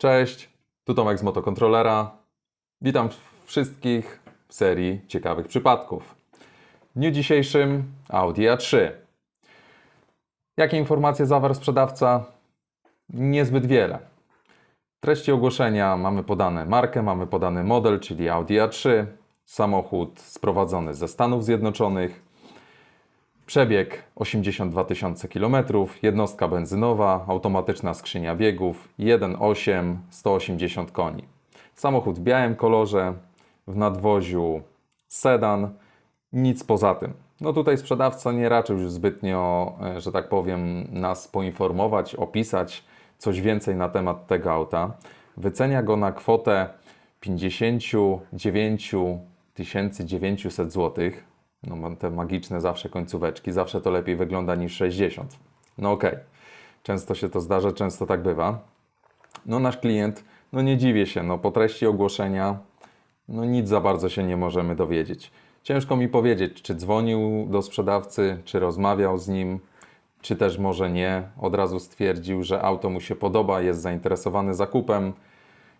Cześć, tu Tomek z Motokontrolera. Witam wszystkich w serii ciekawych przypadków. W dniu dzisiejszym Audi A3. Jakie informacje zawarł sprzedawca? Niezbyt wiele. W treści ogłoszenia mamy podane markę, mamy podany model, czyli Audi A3, samochód sprowadzony ze Stanów Zjednoczonych, Przebieg 82 tysiące km, jednostka benzynowa, automatyczna skrzynia biegów, 1.8, 180 koni. Samochód w białym kolorze, w nadwoziu sedan, nic poza tym. No tutaj sprzedawca nie raczył już zbytnio, e, że tak powiem, nas poinformować, opisać coś więcej na temat tego auta. Wycenia go na kwotę 59 900 zł. No mam te magiczne zawsze końcóweczki, zawsze to lepiej wygląda niż 60. No okej, często się to zdarza, często tak bywa. No nasz klient, no nie dziwię się, no po treści ogłoszenia, no nic za bardzo się nie możemy dowiedzieć. Ciężko mi powiedzieć, czy dzwonił do sprzedawcy, czy rozmawiał z nim, czy też może nie. Od razu stwierdził, że auto mu się podoba, jest zainteresowany zakupem,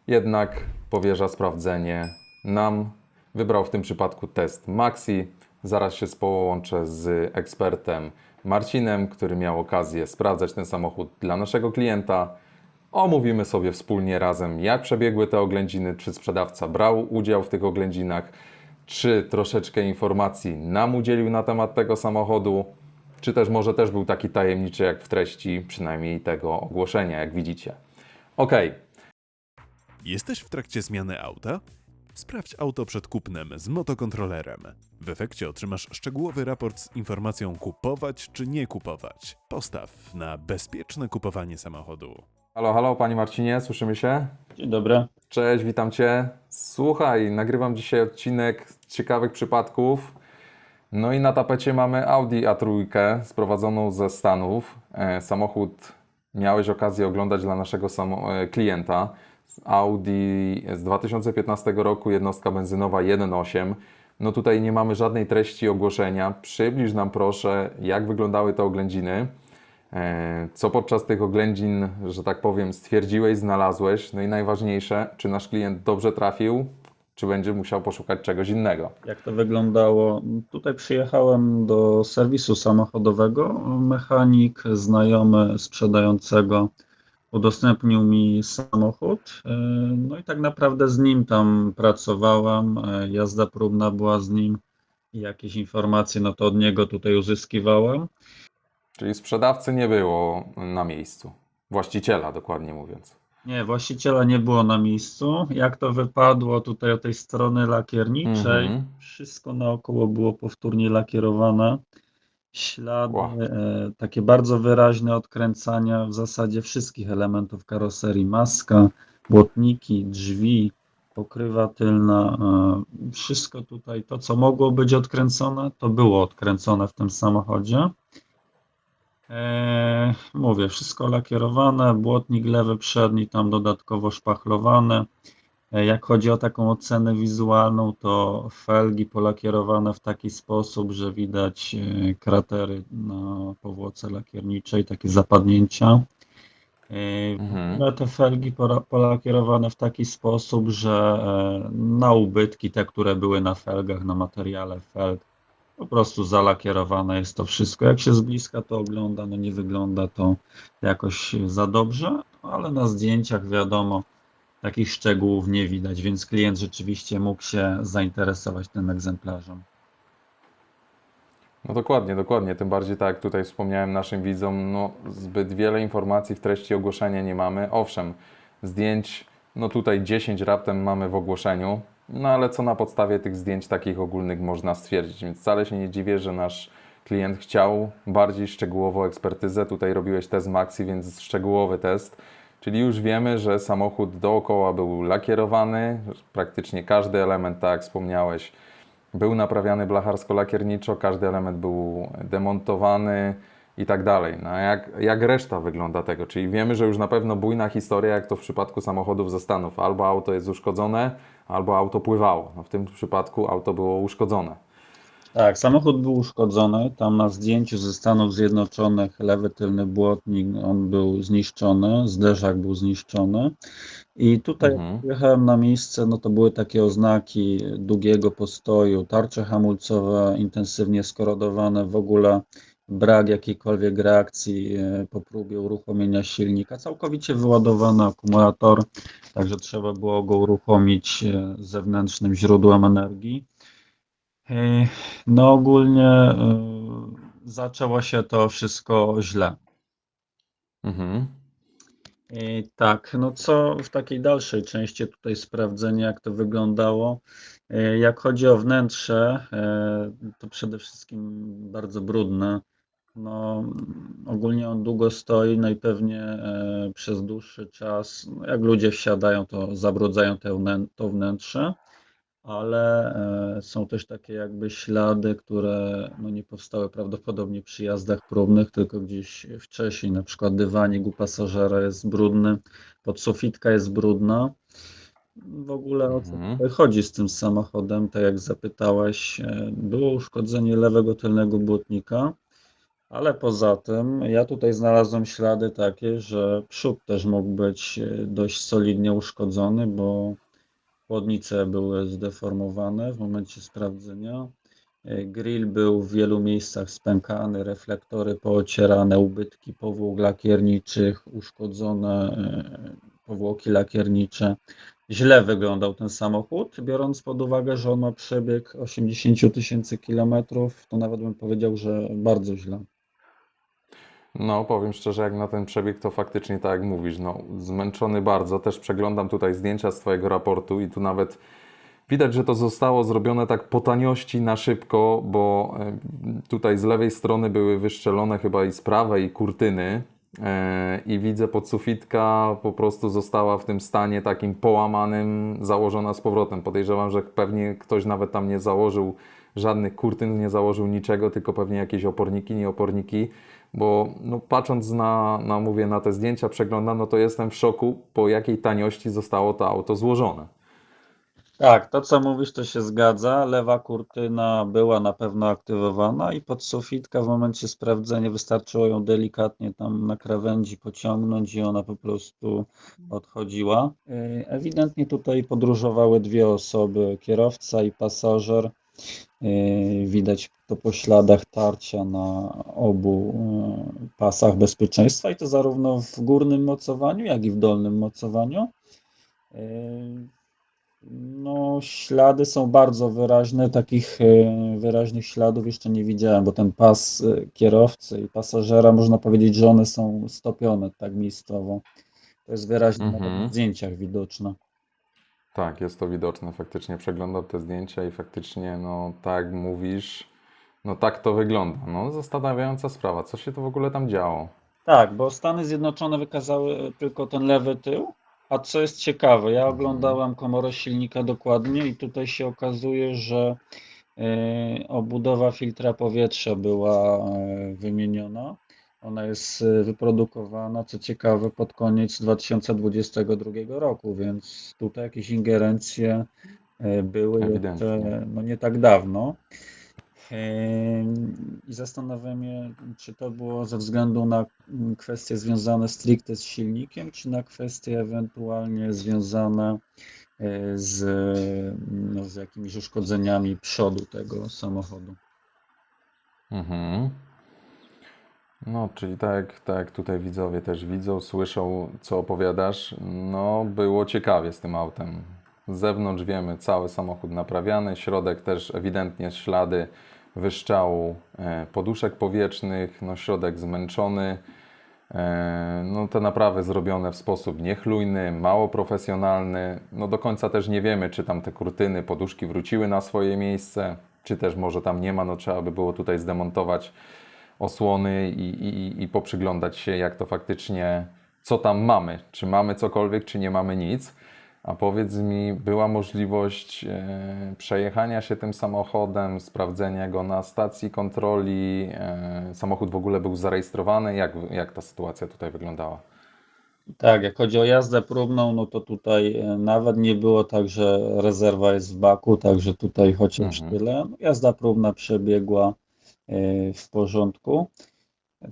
jednak powierza sprawdzenie nam. Wybrał w tym przypadku test Maxi. Zaraz się połączę z ekspertem Marcinem, który miał okazję sprawdzać ten samochód dla naszego klienta. Omówimy sobie wspólnie razem, jak przebiegły te oględziny, czy sprzedawca brał udział w tych oględzinach, czy troszeczkę informacji nam udzielił na temat tego samochodu, czy też może też był taki tajemniczy jak w treści, przynajmniej tego ogłoszenia, jak widzicie. Ok, Jesteś w trakcie zmiany auta? Sprawdź auto przed kupnem z motokontrolerem. W efekcie otrzymasz szczegółowy raport z informacją kupować czy nie kupować. Postaw na bezpieczne kupowanie samochodu. halo, halo, Panie Marcinie, słyszymy się? Dzień dobry. Cześć, witam Cię. Słuchaj, nagrywam dzisiaj odcinek ciekawych przypadków. No i na tapecie mamy Audi A3 sprowadzoną ze Stanów. E, samochód miałeś okazję oglądać dla naszego e, klienta. Audi z 2015 roku, jednostka benzynowa 1.8. No tutaj nie mamy żadnej treści ogłoszenia. Przybliż nam proszę, jak wyglądały te oględziny. E, Co podczas tych oględzin, że tak powiem, stwierdziłeś, znalazłeś? No i najważniejsze, czy nasz klient dobrze trafił, czy będzie musiał poszukać czegoś innego? Jak to wyglądało? Tutaj przyjechałem do serwisu samochodowego. Mechanik, znajomy sprzedającego udostępnił mi samochód. E, No i tak naprawdę z nim tam pracowałem. E, Jazda próbna była z nim i jakieś informacje, no to od niego tutaj uzyskiwałem. Czyli sprzedawcy nie było na miejscu. Właściciela, dokładnie mówiąc. Nie, właściciela nie było na miejscu. Jak to wypadło tutaj od tej strony lakierniczej, Mhm. wszystko naokoło było powtórnie lakierowane. Ślady, Wow. e, takie bardzo wyraźne odkręcania w zasadzie wszystkich elementów karoserii. Maska, błotniki, drzwi, pokrywa tylna, e, wszystko tutaj, to co mogło być odkręcone, to było odkręcone w tym samochodzie. E, mówię, wszystko lakierowane, błotnik lewy przedni tam dodatkowo szpachlowany. E, Jak chodzi o taką ocenę wizualną, to felgi polakierowane w taki sposób, że widać e, kratery na powłoce lakierniczej, takie zapadnięcia. E, Mhm. no, te felgi polakierowane w taki sposób, że na ubytki, te, które były na felgach, na materiale felg, po prostu zalakierowane jest to wszystko. Jak się z bliska to ogląda, no nie wygląda to jakoś za dobrze, ale na zdjęciach wiadomo, takich szczegółów nie widać, więc klient rzeczywiście mógł się zainteresować tym egzemplarzem. No dokładnie, dokładnie. Tym bardziej tak jak tutaj wspomniałem naszym widzom, no zbyt wiele informacji w treści ogłoszenia nie mamy. Owszem, zdjęć, no tutaj 10 raptem mamy w ogłoszeniu, no ale co na podstawie tych zdjęć takich ogólnych można stwierdzić, więc wcale się nie dziwię, że nasz klient chciał bardziej szczegółową ekspertyzę. Tutaj robiłeś test Maxi, więc szczegółowy test. Czyli już wiemy, że samochód dookoła był lakierowany, praktycznie każdy element, tak jak wspomniałeś, był naprawiany blacharsko-lakierniczo, każdy element był demontowany i tak dalej. No jak, jak reszta wygląda tego? Czyli wiemy, że już na pewno bujna historia, jak to w przypadku samochodów ze Stanów. Albo auto jest uszkodzone, albo auto pływało. No w tym przypadku auto było uszkodzone. Tak, samochód był uszkodzony. Tam na zdjęciu ze Stanów Zjednoczonych lewy tylny błotnik, on był zniszczony, zderzak był zniszczony. I tutaj Mhm. jak jechałem na miejsce, no to były takie oznaki długiego postoju, tarcze hamulcowe intensywnie skorodowane, w ogóle brak jakiejkolwiek reakcji e, po próbie uruchomienia silnika, całkowicie wyładowany akumulator, także trzeba było go uruchomić e, zewnętrznym źródłem energii. No ogólnie e, zaczęło się to wszystko źle. Mhm. I tak, no co w takiej dalszej części tutaj sprawdzenia, jak to wyglądało. E, Jak chodzi o wnętrze, e, to przede wszystkim bardzo brudne. No, ogólnie on długo stoi, no i pewnie przez dłuższy czas, no jak ludzie wsiadają, to zabrudzają te to wnętrze, ale e, są też takie jakby ślady, które no, nie powstały prawdopodobnie przy jazdach próbnych, tylko gdzieś wcześniej, na przykład dywanik u pasażera jest brudny, podsufitka jest brudna. W ogóle o co Mhm. chodzi z tym samochodem, tak jak zapytałeś, e, było uszkodzenie lewego tylnego błotnika, ale poza tym ja tutaj znalazłem ślady takie, że przód też mógł być e, dość solidnie uszkodzony, bo chłodnice były zdeformowane w momencie sprawdzenia. E, Grill był w wielu miejscach spękany, reflektory poocierane, ubytki powłok lakierniczych, uszkodzone e, powłoki lakiernicze. Źle wyglądał ten samochód, biorąc pod uwagę, że on ma przebieg 80 000 tysięcy kilometrów, to nawet bym powiedział, że bardzo źle. No, powiem szczerze, jak na ten przebieg, to faktycznie tak jak mówisz, no, zmęczony bardzo. Też przeglądam tutaj zdjęcia z Twojego raportu i tu nawet widać, że to zostało zrobione tak po taniości, na szybko, bo tutaj z lewej strony były wyszczelone chyba i z prawej kurtyny e, i widzę podsufitka po prostu została w tym stanie takim połamanym, założona z powrotem. Podejrzewam, że pewnie ktoś nawet tam nie założył żadnych kurtyn, nie założył niczego, tylko pewnie jakieś oporniki, nieoporniki, bo no, patrząc na, na, mówię, na te zdjęcia, przeglądam, no to jestem w szoku, po jakiej taniości zostało to auto złożone. Tak, to co mówisz, to się zgadza. Lewa kurtyna była na pewno aktywowana i podsufitka w momencie sprawdzenia wystarczyło ją delikatnie tam na krawędzi pociągnąć i ona po prostu odchodziła. Ewidentnie tutaj podróżowały dwie osoby, kierowca i pasażer. Yy, Widać to po śladach tarcia na obu yy, pasach bezpieczeństwa i to zarówno w górnym mocowaniu, jak i w dolnym mocowaniu. Yy, no, ślady są bardzo wyraźne. Takich wyraźnych śladów jeszcze nie widziałem, bo ten pas kierowcy i pasażera, można powiedzieć, że one są stopione tak miejscowo. To jest wyraźnie Mhm. na zdjęciach widoczne. Tak, jest to widoczne. Faktycznie przeglądam te zdjęcia i faktycznie, no tak mówisz, no tak to wygląda. No zastanawiająca sprawa, co się to w ogóle tam działo? Tak, bo Stany Zjednoczone wykazały tylko ten lewy tył. A co jest ciekawe, ja oglądałem komorę silnika dokładnie i tutaj się okazuje, że e, obudowa filtra powietrza była e, wymieniona. Ona jest e, wyprodukowana, co ciekawe, pod koniec 2022 roku, więc tutaj jakieś ingerencje e, były jeszcze no, nie tak dawno. I zastanawiam się, czy to było ze względu na mm, kwestie związane stricte z silnikiem, czy na kwestie ewentualnie związane e, z, no, z jakimiś uszkodzeniami przodu tego samochodu. Mhm. No, czyli tak, tak tutaj widzowie też widzą, słyszą, co opowiadasz. No, było ciekawie z tym autem. Z zewnątrz wiemy, cały samochód naprawiany, środek też ewidentnie ślady wyszczału e, poduszek powietrznych, no środek zmęczony. E, No, te naprawy zrobione w sposób niechlujny, mało profesjonalny. No, do końca też nie wiemy, czy tam te kurtyny, poduszki wróciły na swoje miejsce, czy też może tam nie ma. No, trzeba by było tutaj zdemontować osłony i, i, i poprzyglądać się, jak to faktycznie, co tam mamy. Czy mamy cokolwiek, czy nie mamy nic. A powiedz mi, była możliwość e, przejechania się tym samochodem, sprawdzenia go na stacji kontroli? E, samochód w ogóle był zarejestrowany? Jak, jak ta sytuacja tutaj wyglądała? Tak, jak chodzi o jazdę próbną, no to tutaj e, nawet nie było tak, że rezerwa jest w baku, także tutaj chociaż Mhm. tyle. No, Jazda próbna przebiegła w porządku.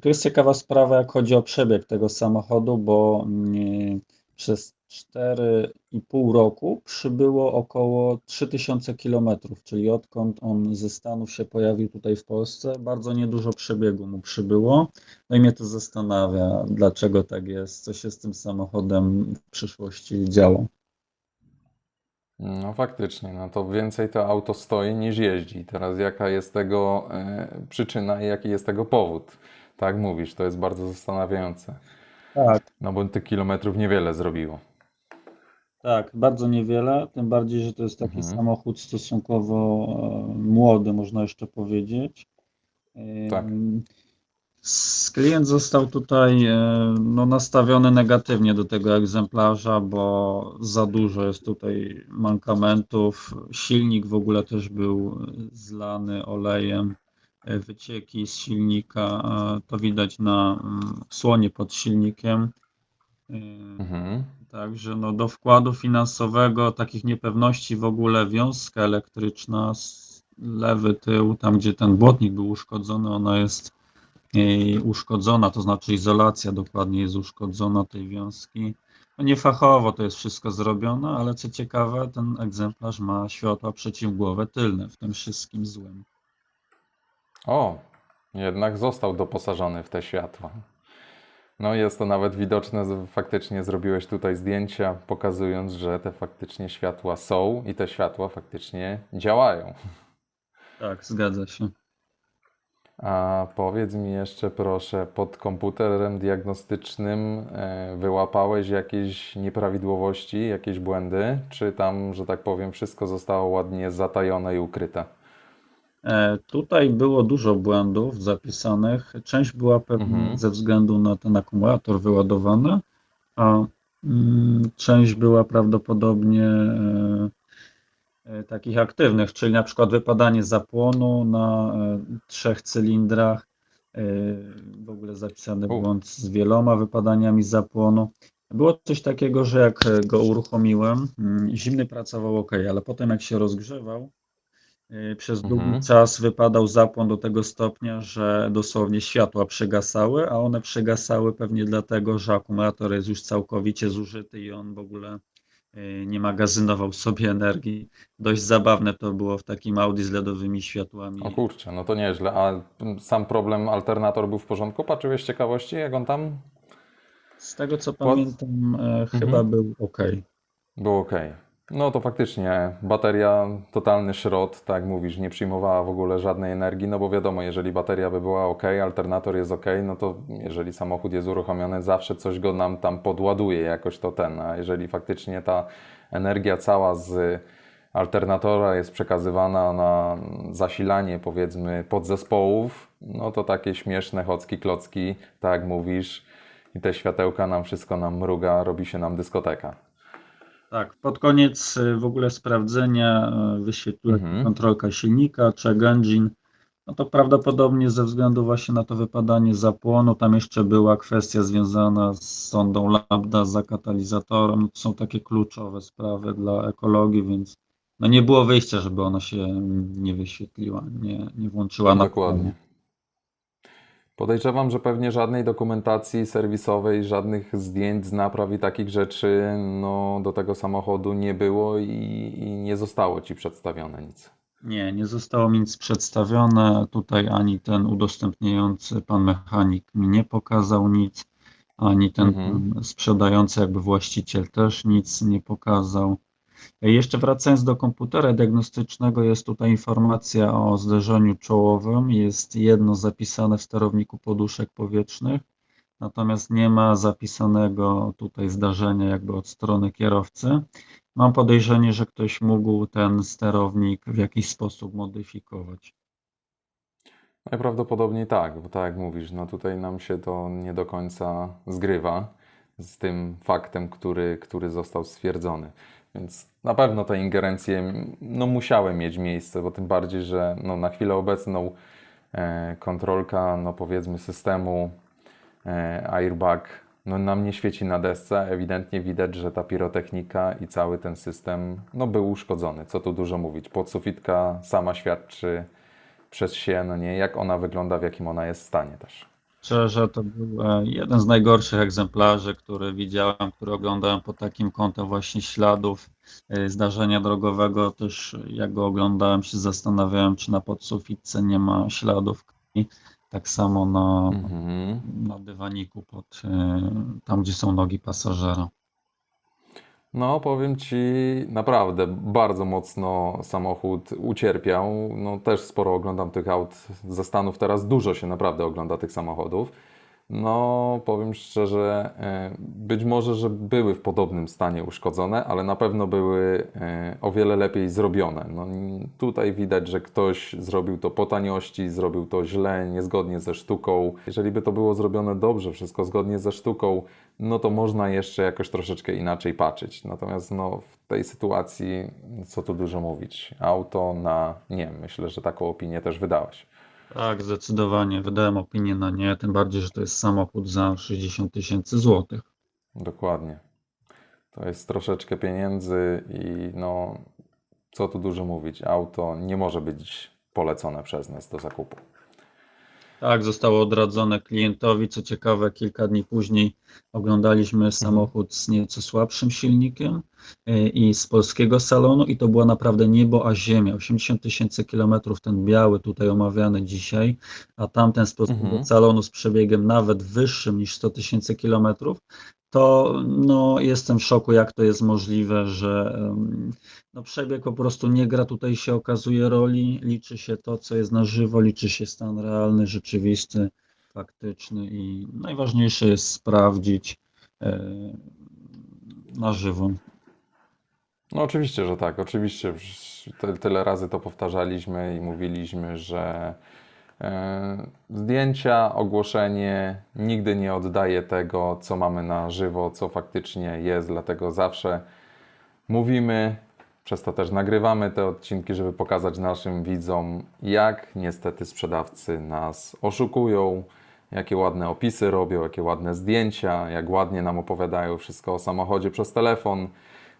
Tu jest ciekawa sprawa, jak chodzi o przebieg tego samochodu, bo mm, przez 4,5 roku przybyło około 3000 km, czyli odkąd on ze Stanów się pojawił tutaj w Polsce, bardzo niedużo przebiegu mu przybyło. No i mnie to zastanawia, dlaczego tak jest, co się z tym samochodem w przyszłości działo. No faktycznie, no to więcej to auto stoi niż jeździ. Teraz jaka jest tego e, przyczyna i jaki jest tego powód? Tak mówisz, to jest bardzo zastanawiające. Tak, No bo tych kilometrów niewiele zrobiło. tak, bardzo niewiele, tym bardziej, że to jest taki Mhm. samochód stosunkowo e, młody, można jeszcze powiedzieć. Tak. Klient został tutaj e, no, nastawiony negatywnie do tego egzemplarza, bo za dużo jest tutaj mankamentów. Silnik w ogóle też był zlany olejem, e, wycieki z silnika, to widać na mm, słonie pod silnikiem. E, Mhm. Także no, do wkładu finansowego, takich niepewności w ogóle wiązka elektryczna, s- lewy tył, tam gdzie ten błotnik był uszkodzony, ona jest uszkodzona, to znaczy izolacja dokładnie jest uszkodzona tej wiązki. No niefachowo to jest wszystko zrobione, ale co ciekawe, ten egzemplarz ma światła przeciwgłowe tylne w tym wszystkim złym. O, jednak został doposażony w te światła. No jest to nawet widoczne, faktycznie zrobiłeś tutaj zdjęcia, pokazując, że te faktycznie światła są i te światła faktycznie działają. Tak, zgadza się. A powiedz mi jeszcze proszę, pod komputerem diagnostycznym e, wyłapałeś jakieś nieprawidłowości, jakieś błędy, czy tam, że tak powiem, wszystko zostało ładnie zatajone i ukryte? E, Tutaj było dużo błędów zapisanych. Część była pewnie Mhm. ze względu na ten akumulator wyładowany, a mm, część była prawdopodobnie e, takich aktywnych, czyli na przykład wypadanie zapłonu na e, trzech cylindrach. e, W ogóle zapisany błąd z wieloma wypadaniami zapłonu. Było coś takiego, że jak e, go uruchomiłem, mm, zimny pracował ok, ale potem jak się rozgrzewał, przez długi Mhm. czas wypadał zapłon do tego stopnia, że dosłownie światła przygasały, a one przygasały pewnie dlatego, że akumulator jest już całkowicie zużyty i on w ogóle nie magazynował sobie energii. Dość zabawne to było w takim Audi z LEDowymi światłami. O kurczę, no to nieźle. A sam problem alternator był w porządku? Patrzyłeś z ciekawości, jak on tam Z tego co pamiętam, e, chyba był ok. był ok? No to faktycznie bateria totalny szrot, tak jak mówisz, nie przyjmowała w ogóle żadnej energii, no bo wiadomo, jeżeli bateria by była ok, alternator jest ok, no to jeżeli samochód jest uruchomiony, zawsze coś go nam tam podładuje, jakoś to ten, a jeżeli faktycznie ta energia cała z alternatora jest przekazywana na zasilanie powiedzmy podzespołów, no to takie śmieszne chocki, klocki, tak jak mówisz, i te światełka nam wszystko nam mruga, robi się nam dyskoteka. Tak, pod koniec y, w ogóle sprawdzenia y, wyświetliła Mhm. kontrolka silnika, check engine. No to prawdopodobnie ze względu właśnie na to wypadanie zapłonu, tam jeszcze była kwestia związana z sondą lambda za katalizatorem. No To są takie kluczowe sprawy dla ekologii, więc no nie było wyjścia, żeby ona się nie wyświetliła, nie, nie włączyła na Dokładnie. Podejrzewam, że pewnie żadnej dokumentacji serwisowej, żadnych zdjęć z napraw i takich rzeczy no, do tego samochodu nie było i, i nie zostało Ci przedstawione nic. Nie, nie zostało mi nic przedstawione. Tutaj ani ten udostępniający pan mechanik mi nie pokazał nic, ani ten Mhm. sprzedający, jakby właściciel też nic nie pokazał. Jeszcze wracając do komputera diagnostycznego, jest tutaj informacja o zderzeniu czołowym. Jest jedno zapisane w sterowniku poduszek powietrznych, natomiast nie ma zapisanego tutaj zdarzenia jakby od strony kierowcy. Mam podejrzenie, że ktoś mógł ten sterownik w jakiś sposób modyfikować. Najprawdopodobniej tak, bo tak jak mówisz, no tutaj nam się to nie do końca zgrywa z tym faktem, który, który został stwierdzony. Więc na pewno te ingerencje no, musiały mieć miejsce, bo tym bardziej, że no, na chwilę obecną e, kontrolka, no powiedzmy, systemu e, airbag no, nam nie świeci na desce. Ewidentnie widać, że ta pirotechnika i cały ten system no, był uszkodzony. Co tu dużo mówić. Podsufitka sama świadczy przez się, no nie, jak ona wygląda, w jakim ona jest stanie też. Szczerze, to był e, jeden z najgorszych egzemplarzy, który widziałem, który oglądałem pod takim kątem właśnie śladów e, zdarzenia drogowego. Też jak go oglądałem, się zastanawiałem, czy na podsufitce nie ma śladów krwi. Tak samo na, Mhm. na dywaniku, pod, e, tam gdzie są nogi pasażera. No, powiem Ci, naprawdę bardzo mocno samochód ucierpiał. No, też sporo oglądam tych aut ze Stanów. Teraz dużo się naprawdę ogląda tych samochodów. No, powiem szczerze, e, być może, że były w podobnym stanie uszkodzone, ale na pewno były e, o wiele lepiej zrobione. No, tutaj widać, że ktoś zrobił to po taniości, zrobił to źle, niezgodnie ze sztuką. Jeżeli by to było zrobione dobrze, wszystko zgodnie ze sztuką, no to można jeszcze jakoś troszeczkę inaczej patrzeć. Natomiast no, w tej sytuacji, co tu dużo mówić, auto na nie, myślę, że taką opinię też wydałeś. Tak, zdecydowanie. Wydałem opinię na nie, tym bardziej, że to jest samochód za 60 tysięcy złotych. Dokładnie. To jest troszeczkę pieniędzy i no, co tu dużo mówić, auto nie może być polecone przez nas do zakupu. Tak, zostało odradzone klientowi. Co ciekawe, kilka dni później oglądaliśmy samochód z nieco słabszym silnikiem y, i z polskiego salonu i to była naprawdę niebo a ziemia. 80 tysięcy kilometrów ten biały tutaj omawiany dzisiaj, a tamten z polskiego Mhm. salonu z przebiegiem nawet wyższym niż 100 tysięcy kilometrów. To no, jestem w szoku, jak to jest możliwe, że no, przebieg po prostu nie gra, tutaj się okazuje roli, liczy się to, co jest na żywo, liczy się stan realny, rzeczywisty, faktyczny i najważniejsze jest sprawdzić e, na żywo. No oczywiście, że tak. Oczywiście tyle razy to powtarzaliśmy i mówiliśmy, że zdjęcia, ogłoszenie nigdy nie oddaje tego, co mamy na żywo, co faktycznie jest, dlatego zawsze mówimy, przez to też nagrywamy te odcinki, żeby pokazać naszym widzom, jak niestety sprzedawcy nas oszukują, jakie ładne opisy robią, jakie ładne zdjęcia, jak ładnie nam opowiadają wszystko o samochodzie przez telefon,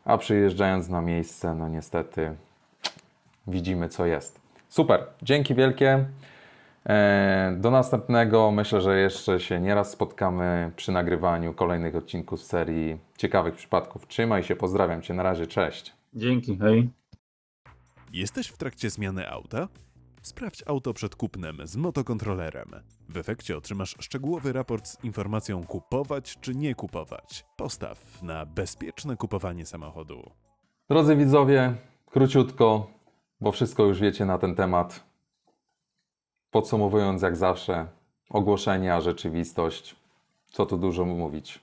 a przyjeżdżając na miejsce, no niestety widzimy, co jest. Super, dzięki wielkie. E, Do następnego. Myślę, że jeszcze się nieraz spotkamy przy nagrywaniu kolejnych odcinków z serii ciekawych przypadków. Trzymaj się, pozdrawiam Cię. Na razie, cześć. Dzięki, hej. Jesteś w trakcie zmiany auta? Sprawdź auto przed kupnem z motokontrolerem. W efekcie otrzymasz szczegółowy raport z informacją kupować czy nie kupować. Postaw na bezpieczne kupowanie samochodu. Drodzy widzowie, króciutko, bo wszystko już wiecie na ten temat. Podsumowując, jak zawsze, ogłoszenia, rzeczywistość, co tu dużo mówić.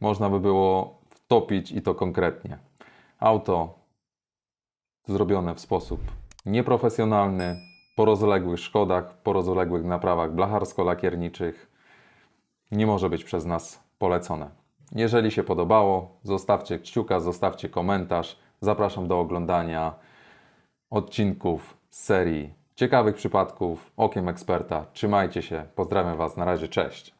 Można by było wtopić i to konkretnie. Auto zrobione w sposób nieprofesjonalny, po rozległych szkodach, po rozległych naprawach blacharsko-lakierniczych, nie może być przez nas polecone. Jeżeli się podobało, zostawcie kciuka, zostawcie komentarz. Zapraszam do oglądania odcinków serii ciekawych przypadków okiem eksperta. Trzymajcie się, pozdrawiam Was, na razie, cześć.